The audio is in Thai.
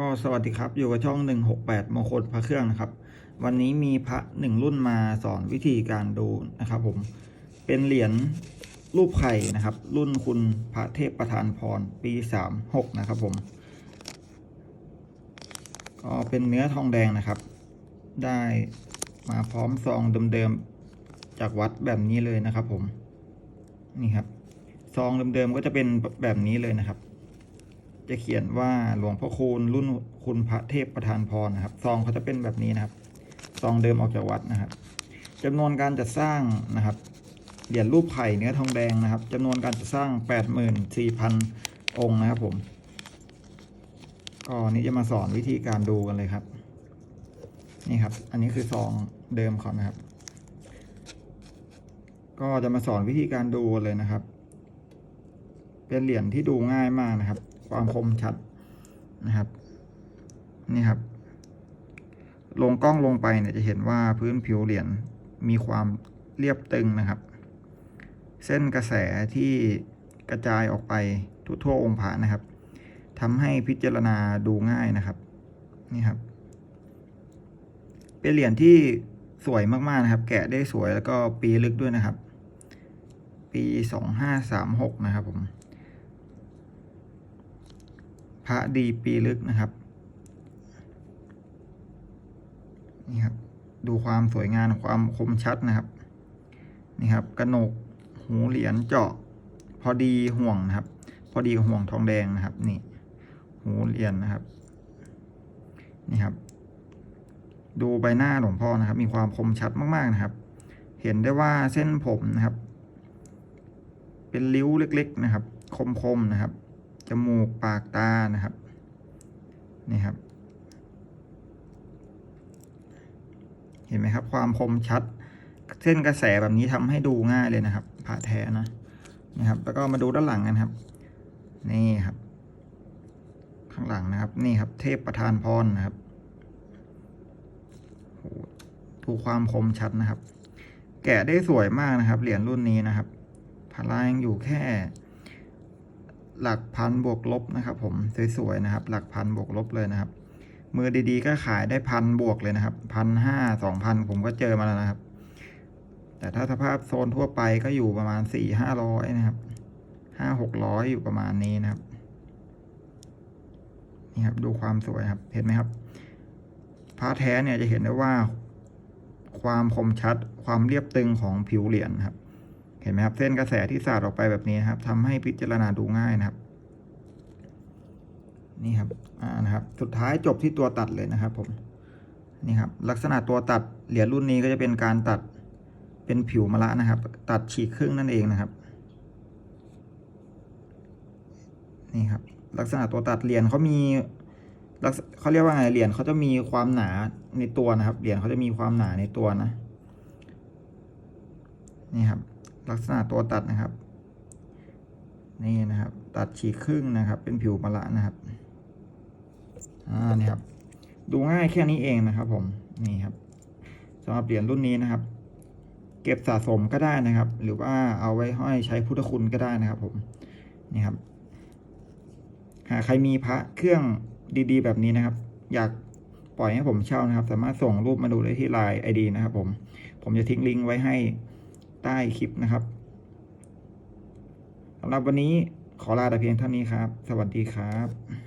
ก็สวัสดีครับอยู่กับช่อง 168มงคลพระเครื่องนะครับ วันนี้มีพระหนึ่งรุ่นมาสอนวิธีการดูนะครับ ผมเป็นเหรียญรูปไข่นะครับ รุ่นคุณพระเทพประธานพรปี36นะครับผมก็เป็นเนื้อทองแดงนะครับ ได้มาพร้อมซองเดิมๆจากวัดแบบนี้เลยนะครับ ผมนี่ครับซองเดิมๆก็จะเป็นแบบนี้เลยนะครับ จะเขียนว่าหลวงพ่อคูณรุ่นคุณพระเทพประธานพรนะครับ ซองเขาจะเป็นแบบนี้นะครับ ซองเดิมออกจากวัดนะครับจำนวนการจัดสร้างนะครับเหรียญรูปไข่เนื้อทองแดงนะครับจำนวนการจัดสร้างแปดหมื่นสี่พันองค์นะครับผมก็นี้จะมาสอนวิธีการดูกันเลยครับ นี่ครับ อันนี้คือซองเดิมเขานะครับ ก็จะมาสอนวิธีการดูเลยนะครับ เป็นเหรียญที่ดูง่ายมากนะครับ ความคมชัดนะครับนี่ครับ ลงกล้องลงไปเนี่ยจะเห็นว่าพื้นผิวเหรียญมีความเรียบตึงนะครับ เส้นกระแสที่กระจายออกไปทั่วๆองค์พระนะครับทำให้พิจารณาดูง่ายนะครับนี่ครับ เป็นเหรียญที่สวยมากๆนะครับ แกะได้สวยแล้วก็ปีลึกด้วยนะครับ ปีสองห้าสามหกนะครับผม พระดีปีลึกนะครับ นี่ครับ ดูความสวยงามความคมชัดนะครับ นี่ครับกระหนกหูเหรียญเจาะ พอดีห่วงนะครับ พอดีห่วงทองแดงนะครับ นี่ หูเหรียญนะครับ นี่ครับ ดูใบหน้าหลวงพ่อนะครับ มีความคมชัดมากๆนะครับ เห็นได้ว่าเส้นผมนะครับ เป็นริ้วเล็ก ๆ นะครับ คมๆนะครับ จมูก ปาก ตา นะครับ นี่ครับ เห็นไหมครับ ความคมชัด เส้นกระแสแบบนี้ทำให้ดูง่ายเลยนะครับผ่าแท้นะนี่ครับ แล้วก็มาดูด้านหลังกันครับ นี่ครับ ข้างหลังนะครับ นี่ครับ เทพประธานพรนะครับโหดูความคมชัดนะครับ แกะได้สวยมากนะครับ เหรียญรุ่นนี้นะครับพลายังอยู่แค่ หลักพันบวกลบนะครับผมสวยๆนะครับ หลักพันบวกลบเลยนะครับ มือดีๆ ก็ขายได้พันบวกเลยนะครับพันห้าสองพันผมก็เจอมาแล้วนะครับ แต่ถ้าสภาพโซนทั่วไปก็อยู่ประมาณสี่ห้าร้อยนะครับห้าหกร้อยอยู่ประมาณนี้นะครับนี่ครับดูความสวยครับเห็นไหมครับผ้าแท้เนี่ยจะเห็นได้ว่าความคมชัดความเรียบตึงของผิวเหรียญครับ ห็นไหมครับ เส้นกระแสที่สาดออกไปแบบนี้นะครับทำให้พิจารณาดูง่ายนะครับ นี่ครับอ่านะครับ สุดท้ายจบที่ตัวตัดเลยนะครับ ผมนี่ครับ ลักษณะตัวตัดเหรียญรุ่นนี้ก็จะเป็นการตัดเป็นผิวมะละนะครับ ตัดฉีกครึ่งนั่นเองนะครับ นี่ครับ ลักษณะตัวตัดเหรียญเขามีลักษเขาเรียกว่าไงเหรียญเขาจะมีความหนาในตัวนะครับเหรียญเขาจะมีความหนาในตัวนะ นี่ครับ ลักษณะตัวตัดนะครับ นี่นะครับ ตัดฉีกครึ่งนะครับ เป็นผิวมะละนะครับอ่านี่ครับ ดูง่ายแค่นี้เองนะครับผมนี่ครับสำหรับเหรียญรุ่นนี้นะครับ เก็บสะสมก็ได้นะครับ หรือว่าเอาไว้ห้อยใช้พุทธคุณก็ได้นะครับ ผมนี่ครับ หากใครมีพระเครื่องดีๆ แบบนี้นะครับ อยากปล่อยให้ผมเช่านะครับ สามารถส่งรูปมาดูได้ที่ไลน์ไอดีนะครับ ผม ผมจะทิ้งลิงก์ไว้ให้ ใต้คลิปนะครับสำหรับวันนี้ขอลาแต่เพียงเท่านี้ครับ สวัสดีครับ